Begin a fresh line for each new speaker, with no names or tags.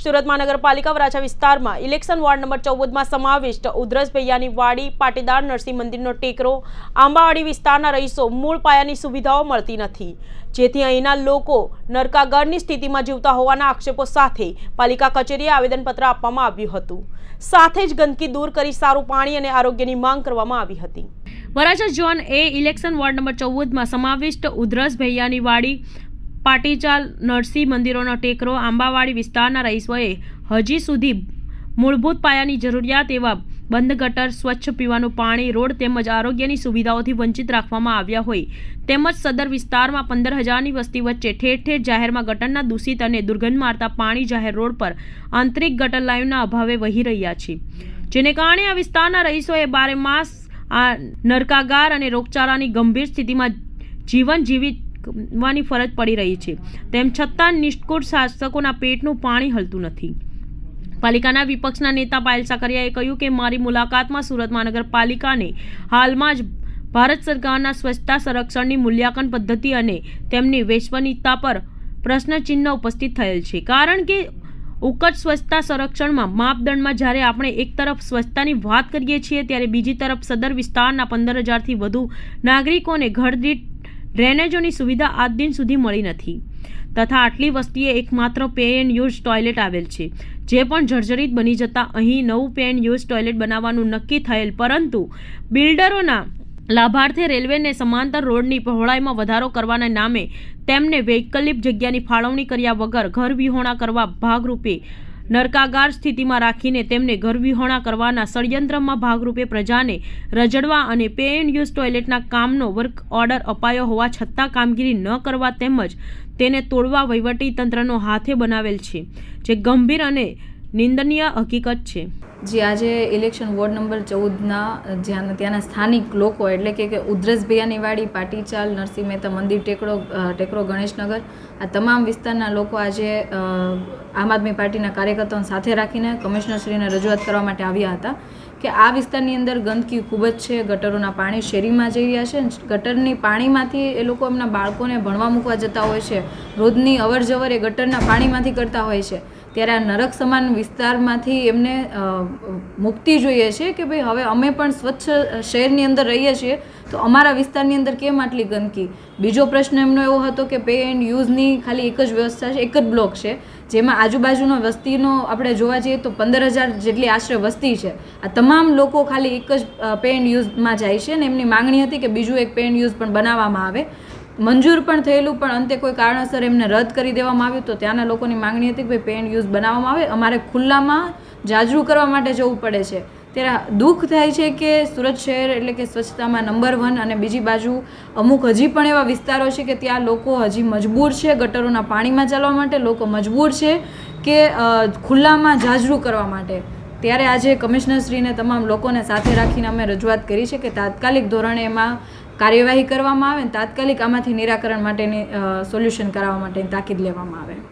સુરત મહાનગરપાલિકા વરાછા વિસ્તારમાં election ward number ચૌદમાં સમાવિષ્ટ ઉધરસ ભૈયાની વાડી, પાટીદાર નરસિંહ મંદિરનો ટેકરો, આંબાવાડી વિસ્તારના રહીશો મૂળ પાયાની સુવિધાઓ મળતી નથી. જેથી અહીંના લોકો નરકાગરની સ્થિતિમાં જીવતા હોવાના આક્ષેપો સાથે પાલિકા કચેરીએ આવેદનપત્ર આપવામાં આવ્યું હતું. સાથે જ ગંદકી દૂર કરી સારું પાણી અને આરોગ્યની માંગ કરવામાં આવી હતી. વરાછા ઝોન એ ઇલેક્શન વોર્ડ નંબર ચૌદમાં સમાવિષ્ટ ઉધરસ ભૈયાની વાડી પાટીચાલ નરસિંહ મંદિરોનો ટેકરો આંબાવાડી વિસ્તારના રહીશોએ હજી સુધી મૂળભૂત પાયાની જરૂરિયાત એવા બંધ ગટર, સ્વચ્છ પીવાનું પાણી, રોડ તેમજ આરોગ્યની સુવિધાઓથી વંચિત રાખવામાં આવ્યા હોય. તેમજ સદર વિસ્તારમાં પંદર હજારની વસ્તી વચ્ચે ઠેર ઠેર જાહેરમાં ગટરના દૂષિત અને દુર્ગંધ મારતા પાણી જાહેર રોડ પર આંતરિક ગટર લાઇનના અભાવે વહી રહ્યા છે. જેને કારણે આ વિસ્તારના રહીશોએ બારે માસ આ નરકાગાર અને રોગચાળાની ગંભીર સ્થિતિમાં જીવન જીવવાની ફરજ પડી રહી છે. તેમ છતાં નિષ્કુળ શાસકોના પેટનું પાણી હલતું નથી. પાલિકાના વિપક્ષના નેતા પાયલ સાકરિયાએ કહ્યું કે મારી મુલાકાતમાં સુરત મહાનગરપાલિકાને હાલમાં જ ભારત સરકારના સ્વચ્છતા સંરક્ષણની મૂલ્યાંકન પદ્ધતિ અને તેમની વૈશ્વનિકતા પર પ્રશ્નચિહ્ન ઉપસ્થિત થયેલ છે. કારણ કે ઉકટ સ્વચ્છતા સંરક્ષણમાં માપદંડમાં જ્યારે આપણે એક તરફ સ્વચ્છતાની વાત કરીએ છીએ, ત્યારે બીજી તરફ સદર વિસ્તારના પંદર હજારથી વધુ નાગરિકોને ઘરદીઠ ડ્રેનેજોની સુવિધા આજ દિન સુધી મળી નથી. તથા આટલી વસ્તીએ એકમાત્ર પે એન્ડ યુઝ ટોયલેટ આવેલ છે. જે પણ જર્જરિત બની જતા અહીં નવું પે એન્ડ યુઝ ટોયલેટ બનાવવાનું નક્કી થયેલ, પરંતુ બિલ્ડરોના લાભાર્થે રેલવેને સમાંતર રોડની પહોળાઈમાં વધારો કરવાના નામે તેમને વૈકલ્પિક જગ્યાની ફાળવણી કર્યા વગર ઘર વિહોણા કરવા ભાગરૂપે નરકાગાર સ્થિતિમાં રાખીને તેમને ઘરવિહોણા કરવાના ષડયંત્રમાં ભાગરૂપે પ્રજાને રજડવા અને પે એન્ડ યુઝ ટોયલેટના કામનો વર્ક ઓર્ડર અપાયો હોવા છતાં કામગીરી ન કરવા તેમજ તેને તોડવા વહીવટી તંત્રનો હાથે બનાવેલ છે, જે ગંભીર અને નિંદનીય હકીકત છે.
જે, આજે ઇલેક્શન વોર્ડ નંબર ચૌદના, જ્યાં ત્યાંના સ્થાનિક લોકો એટલે કે કે ઉધરસ ભૈયાની વાડી પાટીચાલ, નરસિંહ મહેતા, મંદિર ટેકડો ટેકરો, ગણેશનગર, આ તમામ વિસ્તારના લોકો આજે આમ આદમી પાર્ટીના કાર્યકર્તાઓને સાથે રાખીને કમિશનરશ્રીને રજૂઆત કરવા માટે આવ્યા હતા કે આ વિસ્તારની અંદર ગંદકી ખૂબ જ છે, ગટરોના પાણી શેરીમાં જઈ રહ્યા છે, ગટરની પાણીમાંથી એ લોકો એમના બાળકોને ભણવા મૂકવા જતા હોય છે, રોજની અવર જવર એ ગટરના પાણીમાંથી કરતા હોય છે. ત્યારે આ નરક સમાન વિસ્તારમાંથી એમને મુક્તિ જોઈએ છે કે ભાઈ હવે અમે પણ સ્વચ્છ શહેરની અંદર રહીએ છીએ, તો અમારા વિસ્તારની અંદર કેમ આટલી ગંદકી? બીજો પ્રશ્ન એમનો એવો હતો કે પે એન્ડ યુઝની ખાલી એક જ વ્યવસ્થા છે, એક જ બ્લોક છે, જેમાં આજુબાજુનો વસ્તીનો આપણે જોવા જઈએ તો પંદર હજાર જેટલી આશરે વસ્તી છે. આ તમામ લોકો ખાલી એક જ પે એન્ડ યુઝમાં જાય છે અને એમની માંગણી હતી કે બીજું એક પે એન્ડ યુઝ પણ બનાવવામાં આવે. મંજૂર પણ થયેલું, પણ અંતે કોઈ કારણસર એમને રદ કરી દેવામાં આવ્યું તો ત્યાંના લોકોની માંગણી હતી કે ભાઈ પેન યુઝ બનાવવામાં આવે. અમારે ખુલ્લામાં જાજરૂ કરવા માટે જવું પડે છે. ત્યારે દુઃખ થાય છે કે સુરત શહેર એટલે કે સ્વચ્છતામાં નંબર વન અને બીજી બાજુ અમુક હજી પણ એવા વિસ્તારો છે કે ત્યાં લોકો હજી મજબૂર છે ગટરોના પાણીમાં ચાલવા માટે, લોકો મજબૂર છે કે ખુલ્લામાં જાજરૂ કરવા માટે. ત્યારે આજે કમિશનરશ્રીને તમામ લોકોને સાથે રાખીને અમે રજૂઆત કરી છે કે તાત્કાલિક ધોરણે એમાં કાર્યવાહી કરવામાં આવે ને તાત્કાલિક આમાંથી નિરાકરણ માટેની સોલ્યુશન કરાવવા માટેની તાકીદ લેવામાં આવે.